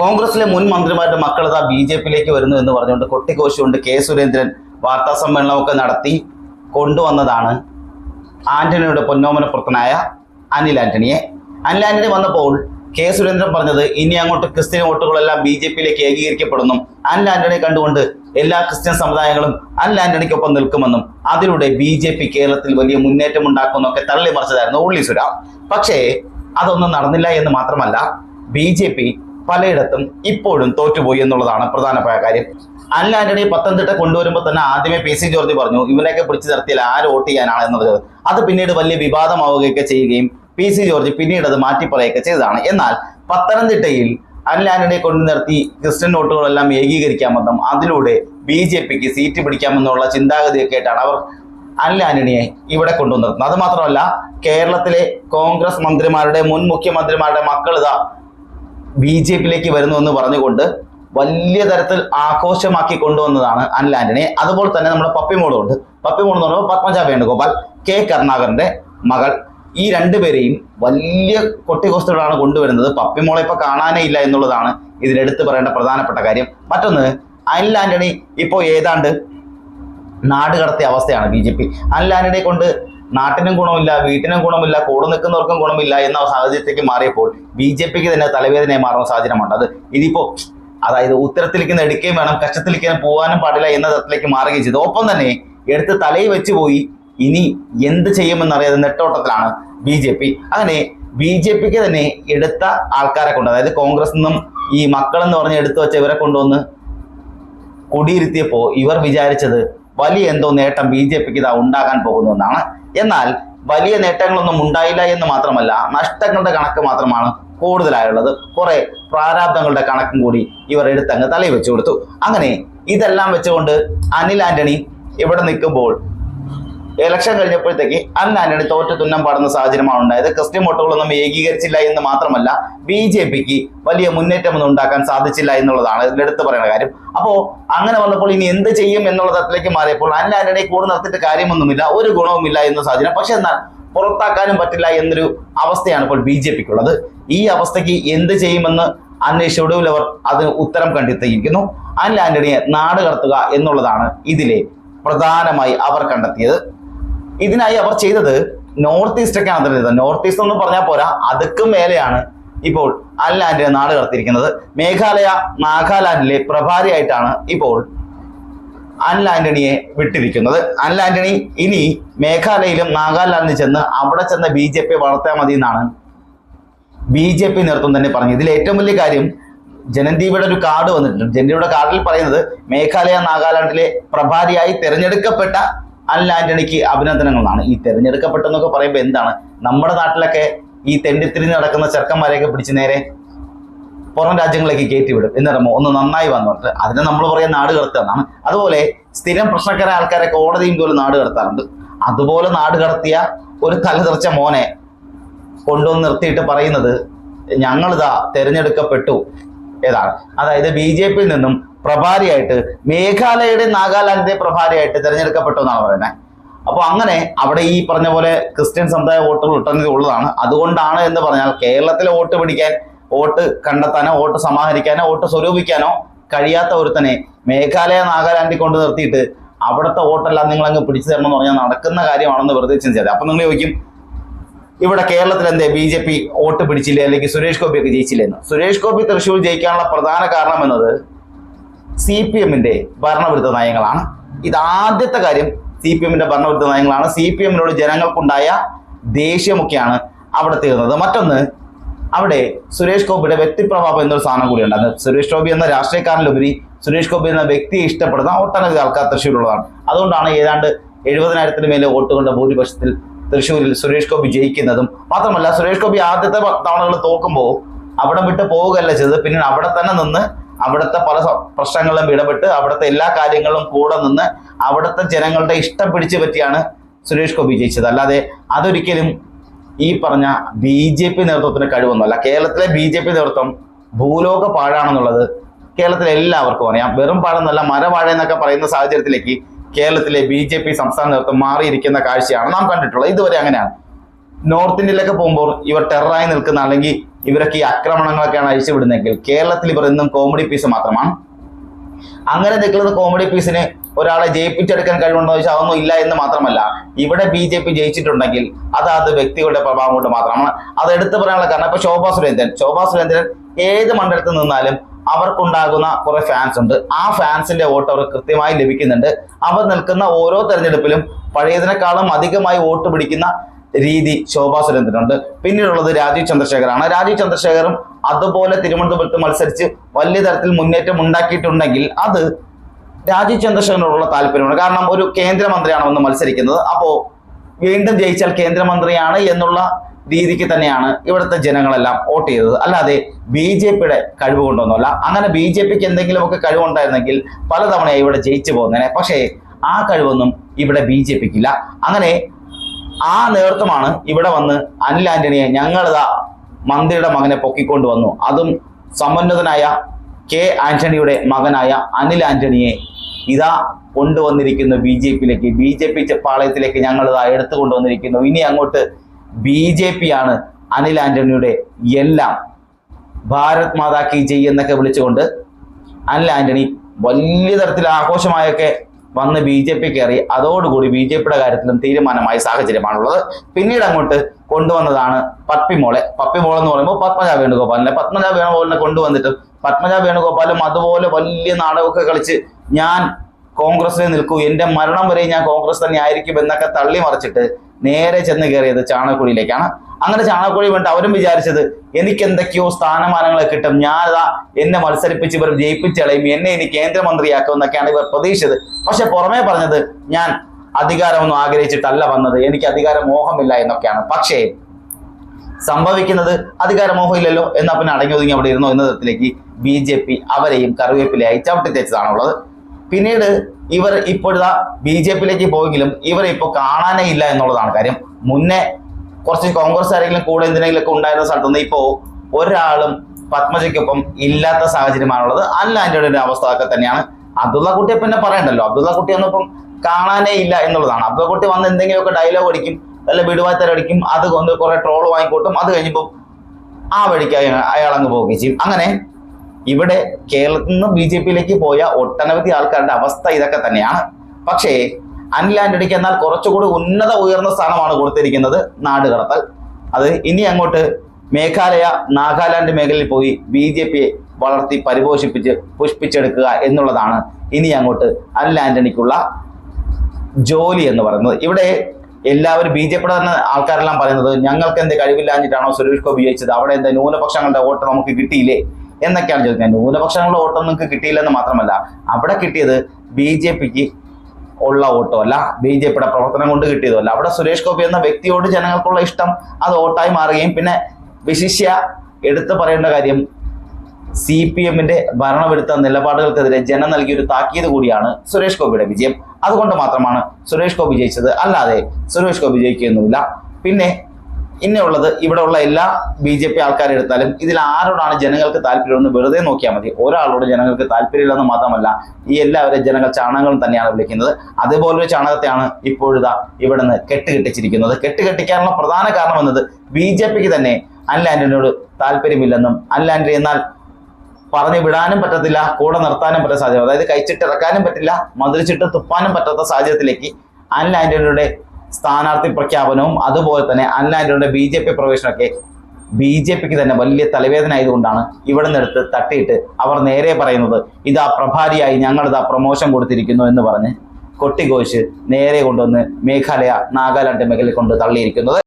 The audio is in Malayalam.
കോൺഗ്രസിലെ മുൻ മന്ത്രിമാരുടെ മക്കൾ ഇതാ ബി ജെ പിയിലേക്ക് വരുന്നു എന്ന് പറഞ്ഞുകൊണ്ട് കൊട്ടിക്കോശുകൊണ്ട് കെ സുരേന്ദ്രൻ വാർത്താ സമ്മേളനമൊക്കെ നടത്തി കൊണ്ടുവന്നതാണ് ആന്റണിയുടെ പൊന്നോമനപ്പുറത്തനായ അനിൽ ആന്റണിയെ. അനിൽ ആന്റണി വന്നപ്പോൾ കെ സുരേന്ദ്രൻ പറഞ്ഞത് ഇനി അങ്ങോട്ട് ക്രിസ്ത്യൻ വോട്ടുകളെല്ലാം ബി ജെ പിയിലേക്ക് ഏകീകരിക്കപ്പെടുന്നു. അനിൽ ആന്റണിയെ കണ്ടുകൊണ്ട് എല്ലാ ക്രിസ്ത്യൻ സമുദായങ്ങളും അനിൽ ആന്റണിക്കൊപ്പം നിൽക്കുമെന്നും അതിലൂടെ ബി ജെ പി കേരളത്തിൽ വലിയ മുന്നേറ്റം ഉണ്ടാക്കുമെന്നൊക്കെ തള്ളി മറിച്ചതായിരുന്നു ഉള്ളി സുര. പക്ഷേ അതൊന്നും നടന്നില്ല എന്ന് മാത്രമല്ല ബി ജെ പി പലയിടത്തും ഇപ്പോഴും തോറ്റുപോയി എന്നുള്ളതാണ് പ്രധാനപ്പെട്ട കാര്യം. അനിൽ ആന്റണി പത്തനംതിട്ട കൊണ്ടുവരുമ്പോൾ തന്നെ ആദ്യമേ പി സി ജോർജ് പറഞ്ഞു ഇവനെയൊക്കെ പിടിച്ചു നിർത്തിയാൽ ആര് വോട്ട് ചെയ്യാനാണ് എന്നുള്ളത് അത് പിന്നീട് വലിയ വിവാദമാവുകയൊക്കെ ചെയ്യുകയും പി സി ജോർജ് പിന്നീട് അത് മാറ്റിപ്പറയുകയൊക്കെ ചെയ്തതാണ്. എന്നാൽ പത്തനംതിട്ടയിൽ അനിൽ ആന്റണിയെ കൊണ്ടു നിർത്തി ക്രിസ്ത്യൻ വോട്ടുകളെല്ലാം ഏകീകരിക്കാമെന്നും അതിലൂടെ ബി ജെ പിക്ക് സീറ്റ് പിടിക്കാമെന്നുള്ള ചിന്താഗതിയൊക്കെ ആയിട്ടാണ് അവർ അനിൽ ആന്റണിയെ ഇവിടെ കൊണ്ടുവന്നിരുന്നത് അത് മാത്രമല്ല കേരളത്തിലെ കോൺഗ്രസ് മന്ത്രിമാരുടെ മുൻ മുഖ്യമന്ത്രിമാരുടെ മക്കൾ ഇതാ ബി ജെ പിയിലേക്ക് വരുന്നു എന്ന് പറഞ്ഞുകൊണ്ട് വലിയ തരത്തിൽ ആഘോഷമാക്കി കൊണ്ടുവന്നതാണ് അനിൽ അതുപോലെ തന്നെ നമ്മുടെ പപ്പിമോളും ഉണ്ട് പപ്പിമോൾ എന്ന് പറയുമ്പോൾ പത്മജ വേണുഗോപാൽ കെ കരുണാകരന്റെ മകൾ. ഈ രണ്ടുപേരെയും വലിയ കൊട്ടിക്കോസ്റ്റുകളാണ് കൊണ്ടുവരുന്നത്. പപ്പിമോളെ ഇപ്പൊ കാണാനേ ഇല്ല എന്നുള്ളതാണ് ഇതിലെടുത്ത് പറയേണ്ട പ്രധാനപ്പെട്ട കാര്യം. മറ്റൊന്ന് അനിൽ ഇപ്പോൾ ഏതാണ്ട് നാട് കടത്തിയ അവസ്ഥയാണ് ബി ജെ പി. അനിൽ കൊണ്ട് നാട്ടിനും ഗുണമില്ല വീട്ടിനും ഗുണമില്ല കൂടെ നിൽക്കുന്നവർക്കും ഗുണമില്ല എന്ന സാഹചര്യത്തിലേക്ക് മാറിയപ്പോൾ ബി ജെ പിക്ക് തന്നെ തലവേദനയായി മാറുന്ന സാഹചര്യമുണ്ട്. അത് ഇതിപ്പോ അതായത് ഉത്തരത്തിലേക്ക് എടുക്കുകയും വേണം കഷ്ടത്തിലേക്ക് പോകാനും പാടില്ല എന്ന തരത്തിലേക്ക് മാറുകയും ചെയ്തു. ഒപ്പം തന്നെ എടുത്ത് തലയിൽ വെച്ച് പോയി ഇനി എന്ത് ചെയ്യുമെന്നറിയാതെ നെട്ടോട്ടത്തിലാണ് ബി ജെ പി. അങ്ങനെ ബി ജെ പിക്ക് തന്നെ എടുത്ത ആൾക്കാരെ കൊണ്ട് അതായത് കോൺഗ്രസ് നിന്നും ഈ മക്കളെന്ന് പറഞ്ഞ് എടുത്തു വെച്ച ഇവരെ കൊണ്ടുവന്ന് കൊടിയിരുത്തിയപ്പോൾ ഇവർ വിചാരിച്ചത് വലിയ എന്തോ നേട്ടം ബി ജെ പിക്ക് ഇതാ ഉണ്ടാകാൻ പോകുന്നതെന്നാണ്. എന്നാൽ വലിയ നേട്ടങ്ങളൊന്നും ഉണ്ടായില്ല എന്ന് മാത്രമല്ല നഷ്ടങ്ങളുടെ കണക്ക് മാത്രമാണ് കൂടുതലായുള്ളത്. കുറെ പ്രാരാബ്ദങ്ങളുടെ കണക്കും കൂടി ഇവർ എടുത്തങ്ങ് തലയിൽ വെച്ചു കൊടുത്തു. അങ്ങനെ ഇതെല്ലാം വെച്ചുകൊണ്ട് അനിൽ ആന്റണി ഇവിടെ നിൽക്കുമ്പോൾ ഇലക്ഷൻ കഴിഞ്ഞപ്പോഴത്തേക്ക് അന്ന് ആന്റണി തോറ്റ തുന്നം പാടുന്ന സാഹചര്യമാണ് ഉണ്ടായത്. ക്രിസ്ത്യൻ വോട്ടുകളൊന്നും ഏകീകരിച്ചില്ല എന്ന് മാത്രമല്ല ബി ജെ പിക്ക് വലിയ മുന്നേറ്റമൊന്നും ഉണ്ടാക്കാൻ സാധിച്ചില്ല എന്നുള്ളതാണ് ഇതിലെടുത്ത് പറയുന്ന കാര്യം. അപ്പോൾ അങ്ങനെ വന്നപ്പോൾ ഇനി എന്ത് ചെയ്യും എന്നുള്ള തരത്തിലേക്ക് മാറിയപ്പോൾ അന്ന ആന്റണി കൂടെ നിർത്തിയിട്ട് കാര്യമൊന്നുമില്ല ഒരു ഗുണവുമില്ല എന്ന സാഹചര്യം. പക്ഷെ എന്നാൽ പുറത്താക്കാനും പറ്റില്ല എന്നൊരു അവസ്ഥയാണ് ഇപ്പോൾ ബി ജെ പിക്കുള്ളത്. ഈ അവസ്ഥയ്ക്ക് എന്ത് ചെയ്യുമെന്ന് അന്വേഷിച്ച ഒടുവിൽ അവർ അതിന് ഉത്തരം കണ്ടെത്തിയിരിക്കുന്നു. അനിൽ ആന്റണിയെ നാട് കടത്തുക എന്നുള്ളതാണ് ഇതിലെ പ്രധാനമായി അവർ കണ്ടെത്തിയത്. ഇതിനായി അവർ ചെയ്തത് നോർത്ത് ഈസ്റ്റ് ഒക്കെ ചെയ്തത് നോർത്ത് ഈസ്റ്റ് എന്ന് പറഞ്ഞാൽ പോരാ അതുക്കും മേലെയാണ് ഇപ്പോൾ അനിൽ നാട് കടത്തിയിരിക്കുന്നത്. മേഘാലയ നാഗാലാൻഡിലെ പ്രഭാരിയായിട്ടാണ് ഇപ്പോൾ അൻലാന്റണിയെ വിട്ടിരിക്കുന്നത്. അൻലാന്റണി ഇനി മേഘാലയയിലും നാഗാലാൻഡിൽ ചെന്ന് അവിടെ ചെന്ന് ബി ജെ പി വളർത്താൻ മതി എന്നാണ് ബി ജെ പി നേതൃത്വം തന്നെ പറഞ്ഞു ഇതിൽ ഏറ്റവും വലിയ കാര്യം ജനന്ദീപയുടെ ഒരു കാർഡ് വന്നിട്ടുണ്ട്. ജനന്ദീപയുടെ കാർഡിൽ പറയുന്നത് മേഘാലയ നാഗാലാൻഡിലെ പ്രഭാരിയായി തിരഞ്ഞെടുക്കപ്പെട്ട അനിൽ ആന്റണിക്ക് അഭിനന്ദനങ്ങളാണ്. ഈ തെരഞ്ഞെടുക്കപ്പെട്ടെന്നൊക്കെ പറയുമ്പോൾ എന്താണ്? നമ്മുടെ നാട്ടിലൊക്കെ ഈ തെണ്ടിത്തിരിഞ്ഞ് നടക്കുന്ന ചെറുക്കന്മാരെയൊക്കെ പിടിച്ച് നേരെ പുറം രാജ്യങ്ങളിലേക്ക് കയറ്റിവിടും എന്നിറങ്ങുമോ ഒന്ന് നന്നായി വന്നു അതിനെ നമ്മൾ പറയാൻ നാട് കടത്തുകയെന്നാണ് അതുപോലെ സ്ഥിരം പ്രശ്നക്കാരായ ആൾക്കാരെ കോടതിയും പോലും നാട് കടത്താറുണ്ട്. അതുപോലെ നാട് കടത്തിയ ഒരു തലതെറിച്ച മോനെ കൊണ്ടുവന്ന് നിർത്തിയിട്ട് പറയുന്നത് ഞങ്ങളിതാ തെരഞ്ഞെടുക്കപ്പെട്ടു. ഏതാണ്? അതായത് ബി ജെ പിയിൽ നിന്നും പ്രഭാരിയായിട്ട് മേഘാലയയുടെ നാഗാലാൻഡിന്റെ പ്രഭാരിയായിട്ട് തിരഞ്ഞെടുക്കപ്പെട്ടു എന്നാണ് പറയുന്നത് അപ്പോൾ അങ്ങനെ അവിടെ ഈ പറഞ്ഞ പോലെ ക്രിസ്ത്യൻ സമുദായ വോട്ടുകൾ ഒട്ടനവധി ഉള്ളതാണ്. അതുകൊണ്ടാണ് എന്ന് പറഞ്ഞാൽ കേരളത്തിലെ വോട്ട് പിടിക്കാൻ വോട്ട് കണ്ടെത്താനോ വോട്ട് സമാഹരിക്കാനോ വോട്ട് സ്വരൂപിക്കാനോ കഴിയാത്ത ഒരുത്തനെ മേഘാലയ നാഗാലാൻഡിൽ കൊണ്ട് നിർത്തിയിട്ട് അവിടുത്തെ വോട്ടെല്ലാം നിങ്ങൾ അങ്ങ് പിടിച്ചു തരണം എന്ന് പറഞ്ഞാൽ നടക്കുന്ന കാര്യമാണെന്ന് വെറുതെ ചിന്തിച്ചത് അപ്പൊ നിങ്ങൾ ചോദിക്കും ഇവിടെ കേരളത്തിൽ എന്തേ ബി ജെ പി വോട്ട് പിടിച്ചില്ലേ? അല്ലെങ്കിൽ സുരേഷ് ഗോപി ഒക്കെ ജയിച്ചില്ലേ സുരേഷ് ഗോപി തൃശൂർ ജയിക്കാനുള്ള പ്രധാന കാരണം എന്നത് സി പി എമ്മിന്റെ ഭരണവിരുദ്ധ നയങ്ങളാണ്. ഇത് ആദ്യത്തെ കാര്യം സി പി എമ്മിന്റെ ഭരണവിരുദ്ധ നയങ്ങളാണ്. സി പി എമ്മിനോട് ജനങ്ങൾക്കുണ്ടായ ദേഷ്യമൊക്കെയാണ് അവിടെ തീർന്നത്. മറ്റൊന്ന് അവിടെ സുരേഷ് ഗോപിയുടെ വ്യക്തിപ്രഭാവം എന്നൊരു സാധനം കൂടി ഉണ്ട് സുരേഷ് ഗോപി എന്ന രാഷ്ട്രീയക്കാരനിലുപരി സുരേഷ് ഗോപി എന്ന വ്യക്തിയെ ഇഷ്ടപ്പെടുന്ന ഒട്ടനവധി ആൾക്കാർ തൃശ്ശൂരുള്ളതാണ് അതുകൊണ്ടാണ് ഏതാണ്ട് എഴുപതിനായിരത്തിന് മേലെ വോട്ട് കൊണ്ട ഭൂരിപക്ഷത്തിൽ തൃശ്ശൂരിൽ സുരേഷ് ഗോപി ജയിക്കുന്നതും മാത്രമല്ല സുരേഷ് ഗോപി ആദ്യത്തെ തവണകൾ തോക്കുമ്പോൾ അവിടെ വിട്ട് പോവുകയല്ല ചെയ്തത്. പിന്നീട് അവിടെ തന്നെ നിന്ന് അവിടുത്തെ പല പ്രശ്നങ്ങളിലും ഇടപെട്ട് അവിടുത്തെ എല്ലാ കാര്യങ്ങളും കൂടെ നിന്ന് അവിടുത്തെ ജനങ്ങളുടെ ഇഷ്ടം പിടിച്ചു പറ്റിയാണ് സുരേഷ് ഗോപി ജയിച്ചത്. അല്ലാതെ അതൊരിക്കലും ഈ പറഞ്ഞ ബി ജെ പി നേതൃത്വത്തിന് കഴിവൊന്നുമല്ല കേരളത്തിലെ ബി ജെ പി നേതൃത്വം ഭൂലോക പാഴാണെന്നുള്ളത് കേരളത്തിലെ എല്ലാവർക്കും അറിയാം. വെറും പാഴെന്നല്ല മരവാഴ എന്നൊക്കെ പറയുന്ന സാഹചര്യത്തിലേക്ക് കേരളത്തിലെ ബി ജെ പി സംസ്ഥാന നേതൃത്വം മാറിയിരിക്കുന്ന കാഴ്ചയാണ് നാം കണ്ടിട്ടുള്ളത്. ഇതുവരെ അങ്ങനെയാണ്. നോർത്ത് ഇന്ത്യയിലൊക്കെ പോകുമ്പോൾ ഇവർ ടെററായി നിൽക്കുന്ന അല്ലെങ്കിൽ ഇവരൊക്കെ ഈ ആക്രമണങ്ങളൊക്കെയാണ് അഴിച്ചുവിടുന്നതെങ്കിൽ കേരളത്തിൽ ഇവർ ഇന്നും കോമഡി പീസ് മാത്രമാണ്. അങ്ങനെ നിൽക്കുന്ന കോമഡി പീസിന് ഒരാളെ ജയിപ്പിച്ചെടുക്കാൻ കഴിവുണ്ടോ ചോദിച്ചാൽ അതൊന്നും ഇല്ല എന്ന് മാത്രമല്ല ഇവിടെ ബി ജെ പി ജയിച്ചിട്ടുണ്ടെങ്കിൽ അത് അത് വ്യക്തികളുടെ പ്രഭാവം കൊണ്ട് മാത്രമാണ്. അത് എടുത്തു പറയാനുള്ള കാരണം ഇപ്പൊ ശോഭാ സുരേന്ദ്രൻ. ശോഭാ സുരേന്ദ്രൻ ഏത് മണ്ഡലത്തിൽ നിന്നാലും അവർക്കുണ്ടാകുന്ന കുറെ ഫാൻസ് ഉണ്ട്. ആ ഫാൻസിന്റെ വോട്ട് അവർക്ക് കൃത്യമായി ലഭിക്കുന്നുണ്ട്. അവർ നിൽക്കുന്ന ഓരോ തെരഞ്ഞെടുപ്പിലും പഴയതിനേക്കാളും അധികമായി വോട്ട് പിടിക്കുന്ന രീതി ശോഭാ സുരേന്ദ്രനുണ്ട് പിന്നീടുള്ളത് രാജീവ് ചന്ദ്രശേഖറാണ് രാജീവ് ചന്ദ്രശേഖറും അതുപോലെ തിരുവനന്തപുരത്ത് മത്സരിച്ച് വലിയ തരത്തിൽ മുന്നേറ്റം ഉണ്ടാക്കിയിട്ടുണ്ടെങ്കിൽ അത് രാജീവ് ചന്ദ്രശേഖരനോടുള്ള താല്പര്യമാണ്. കാരണം ഒരു കേന്ദ്രമന്ത്രിയാണ് വന്ന് മത്സരിക്കുന്നത്. അപ്പോ വീണ്ടും ജയിച്ചാൽ കേന്ദ്രമന്ത്രിയാണ് എന്നുള്ള രീതിക്ക് തന്നെയാണ് ഇവിടുത്തെ ജനങ്ങളെല്ലാം വോട്ട് ചെയ്തത്. അല്ലാതെ ബി ജെ പിയുടെ കഴിവ് കൊണ്ടൊന്നുമല്ല അങ്ങനെ ബി ജെ പിക്ക് എന്തെങ്കിലുമൊക്കെ കഴിവുണ്ടായിരുന്നെങ്കിൽ പലതവണയായി ഇവിടെ ജയിച്ചു പോകുന്നതിനെ. പക്ഷേ ആ കഴിവൊന്നും ഇവിടെ ബി ജെ പിക്കില്ല. അങ്ങനെ ആ നേതൃത്വമാണ് ഇവിടെ വന്ന് അനിൽ ആന്റണിയെ ഞങ്ങളിതാ മന്ത്രിയുടെ മകനെ പൊക്കിക്കൊണ്ട് വന്നു. അതും സമുന്നതനായ കെ ആന്റണിയുടെ മകനായ അനിൽ ആന്റണിയെ ഇതാ കൊണ്ടുവന്നിരിക്കുന്നു ബി ജെ പിയിലേക്ക്. ബി ജെ പി പാളയത്തിലേക്ക് ഞങ്ങളിതാ എടുത്തു കൊണ്ടുവന്നിരിക്കുന്നു ഇനി അങ്ങോട്ട് ബി ജെ പി ആണ് അനിൽ ആന്റണിയുടെ എല്ലാം ഭാരത് മാതാ കി ജയ് എന്നൊക്കെ വിളിച്ചുകൊണ്ട് അനിൽ ആന്റണി വലിയ തരത്തിൽ ആഘോഷമായൊക്കെ വന്ന് ബി ജെ പി കയറി. അതോടുകൂടി ബി ജെ പിയുടെ കാര്യത്തിലും തീരുമാനമായ സാഹചര്യമാണുള്ളത്. പിന്നീട് അങ്ങോട്ട് കൊണ്ടുവന്നതാണ് പപ്പിമോളെ പപ്പിമോൾ എന്ന് പറയുമ്പോൾ പത്മജ വേണുഗോപാലിനെ. പത്മജ വേണുഗോപാലിനെ കൊണ്ടുവന്നിട്ടും പത്മജ വേണുഗോപാലും അതുപോലെ വലിയ നാടകമൊക്കെ കളിച്ച് ഞാൻ കോൺഗ്രസിൽ നിൽക്കൂ. എന്റെ മരണം വരെ ഞാൻ കോൺഗ്രസ് തന്നെ ആയിരിക്കും എന്നൊക്കെ തള്ളി മറിച്ചിട്ട് നേരെ ചെന്ന് കയറിയത് ചാണകക്കുഴിയിലേക്കാണ് അങ്ങനെ ചാണകക്കുഴി വേണ്ട അവരും വിചാരിച്ചത് എനിക്ക് എന്തൊക്കെയോ സ്ഥാനമാനങ്ങളെ കിട്ടും. ഞാനതാ എന്നെ മത്സരിപ്പിച്ച് ഇവർ ജയിപ്പിച്ചളയും എന്നെ ഇനി കേന്ദ്രമന്ത്രിയാക്കും എന്നൊക്കെയാണ് ഇവർ പ്രതീക്ഷിച്ചത്. പക്ഷെ പുറമേ പറഞ്ഞത് ഞാൻ അധികാരമൊന്നും ആഗ്രഹിച്ചിട്ടല്ല വന്നത്. എനിക്ക് അധികാര മോഹമില്ല എന്നൊക്കെയാണ്. പക്ഷേ സംഭവിക്കുന്നത് അധികാരമോഹം ഇല്ലല്ലോ എന്നാ പിന്നെ അടങ്ങി ഒതുങ്ങി അവിടെ ഇരുന്നോ എന്ന തരത്തിലേക്ക് ബി ജെ പി അവരെയും കറിവേപ്പിലയായി ചവിട്ടി തേച്ചതാണുള്ളത്. പിന്നീട് ഇവർ ഇപ്പോഴാ ബി ജെ പിയിലേക്ക് പോയെങ്കിലും ഇവരെ ഇപ്പോൾ കാണാനേ ഇല്ല എന്നുള്ളതാണ് കാര്യം. മുന്നേ കുറച്ച് കോൺഗ്രസ് ആരെങ്കിലും കൂടെ എന്തിനെങ്കിലും ഒക്കെ ഉണ്ടായിരുന്ന സ്ഥലത്തുനിന്ന് ഇപ്പോൾ ഒരാളും പത്മജയ്ക്കൊപ്പം ഇല്ലാത്ത സാഹചര്യമാണുള്ളത്. അല്ല ഒരു അവസ്ഥ ഒക്കെ തന്നെയാണ്. അബ്ദുള്ള കുട്ടിയെ പിന്നെ പറയണ്ടല്ലോ. അബ്ദുള്ള കുട്ടി ഒന്നും കാണാനേ ഇല്ല എന്നുള്ളതാണ്. അബ്ദുള്ള കുട്ടി വന്ന് എന്തെങ്കിലുമൊക്കെ ഡയലോഗ് അടിക്കും അല്ല വിടുവാത്തര അടിക്കും അത് കൊണ്ട് കുറെ ട്രോൾ വാങ്ങിക്കൂട്ടും. അത് കഴിഞ്ഞപ്പോൾ ആ വഴിക്ക് അയാൾ അങ്ങ് പോവുകയും ചെയ്യും. അങ്ങനെ ഇവിടെ കേരളത്തിൽ നിന്ന് ബി ജെ പിയിലേക്ക് പോയ ഒട്ടനവധി ആൾക്കാരുടെ അവസ്ഥ ഇതൊക്കെ തന്നെയാണ്. പക്ഷേ ആന്റണിക്ക് എന്നാൽ കുറച്ചുകൂടി ഉന്നത ഉയർന്ന സ്ഥാനമാണ് കൊടുത്തിരിക്കുന്നത് നാട് കടത്തൽ അത് ഇനി അങ്ങോട്ട് മേഘാലയ നാഗാലാൻഡ് മേഖലയിൽ പോയി ബി ജെ പിയെ വളർത്തി പരിപോഷിപ്പിച്ച് പുഷ്പിച്ചെടുക്കുക എന്നുള്ളതാണ് ഇനി അങ്ങോട്ട് അനിൽ ആന്റണിക്കുള്ള ജോലി എന്ന് പറയുന്നത്. ഇവിടെ എല്ലാവരും ബി ജെ പിയുടെ തന്നെ ആൾക്കാരെല്ലാം പറയുന്നത് ഞങ്ങൾക്ക് എന്ത് കഴിവില്ലാഞ്ഞിട്ടാണോ സുരേഷ് ഗോപി ജയിച്ചത്? അവിടെ എന്താ ന്യൂനപക്ഷങ്ങളുടെ വോട്ട് നമുക്ക് കിട്ടിയില്ലേ? എന്നൊക്കെയാണ് ചോദിക്കുന്നത്. ന്യൂനപക്ഷങ്ങളുടെ വോട്ടൊന്നും നിങ്ങൾക്ക് കിട്ടിയില്ലെന്ന് മാത്രമല്ല അവിടെ കിട്ടിയത് ബി ജെ പിക്ക് ഉള്ള വോട്ടോ അല്ല ബി ജെ പിയുടെ പ്രവർത്തനം കൊണ്ട് കിട്ടിയതല്ല അവിടെ സുരേഷ് ഗോപി എന്ന വ്യക്തിയോട് ജനങ്ങൾക്കുള്ള ഇഷ്ടം അത് വോട്ടായി മാറുകയും പിന്നെ വിശിഷ്യ എടുത്തു പറയേണ്ട കാര്യം സി പി എമ്മിന്റെ ഭരണമെടുത്ത നിലപാടുകൾക്കെതിരെ ജനം നൽകിയ ഒരു താക്കീത് കൂടിയാണ് സുരേഷ് ഗോപിയുടെ വിജയം. അതുകൊണ്ട് മാത്രമാണ് സുരേഷ് ഗോപി ജയിച്ചത്. അല്ലാതെ സുരേഷ് ഗോപി ജയിക്കുകയൊന്നുമില്ല. പിന്നെ ഇന്നുള്ളത് ഇവിടെ ഉള്ള എല്ലാ ബി ജെ പി ആൾക്കാരെ എടുത്താലും ഇതിൽ ആരോടാണ് ജനങ്ങൾക്ക് താല്പര്യമെന്ന് വെറുതെ നോക്കിയാൽ മതി. ഒരാളോട് ജനങ്ങൾക്ക് താല്പര്യമില്ലെന്ന് മാത്രമല്ല ഈ എല്ലാവരും ജനങ്ങൾ ചാണകങ്ങളും തന്നെയാണ് വിളിക്കുന്നത്. അതുപോലൊരു ചാണകത്തെയാണ് ഇപ്പോഴിതാ ഇവിടെ നിന്ന് കെട്ടുകെട്ടിച്ചിരിക്കുന്നത്. കെട്ടുകെട്ടിക്കാനുള്ള പ്രധാന കാരണം എന്നത് ബി ജെ പിക്ക് തന്നെ ആന്റണിയോട് താല്പര്യമില്ലെന്നും അനിൽ എന്നാൽ പറഞ്ഞു വിടാനും പറ്റത്തില്ല കൂടെ നിർത്താനും പറ്റാത്ത സാഹചര്യം. അതായത് കഴിച്ചിട്ട് ഇറക്കാനും പറ്റില്ല മതിലിച്ചിട്ട് തുപ്പാനും പറ്റാത്ത സാഹചര്യത്തിലേക്ക് അൻ ആന്റണിയുടെ സ്ഥാനാർത്ഥി പ്രഖ്യാപനവും അതുപോലെ തന്നെ ആന്റണിയുടെ ബി ജെ പി പ്രവേശനമൊക്കെ ബി ജെ പിക്ക് തന്നെ വലിയ തലവേദന ആയതുകൊണ്ടാണ് ഇവിടെ നിന്നെടുത്ത് തട്ടിയിട്ട് അവർ നേരെ പറയുന്നത് ഇതാ പ്രഭാരിയായി ഞങ്ങളിതാ പ്രൊമോഷൻ കൊടുത്തിരിക്കുന്നു എന്ന് പറഞ്ഞ് കൊട്ടിഘോഷ് നേരെ കൊണ്ടുവന്ന് മേഘാലയ നാഗാലാൻഡ് മേഖലയിൽ കൊണ്ട് തള്ളിയിരിക്കുന്നത്.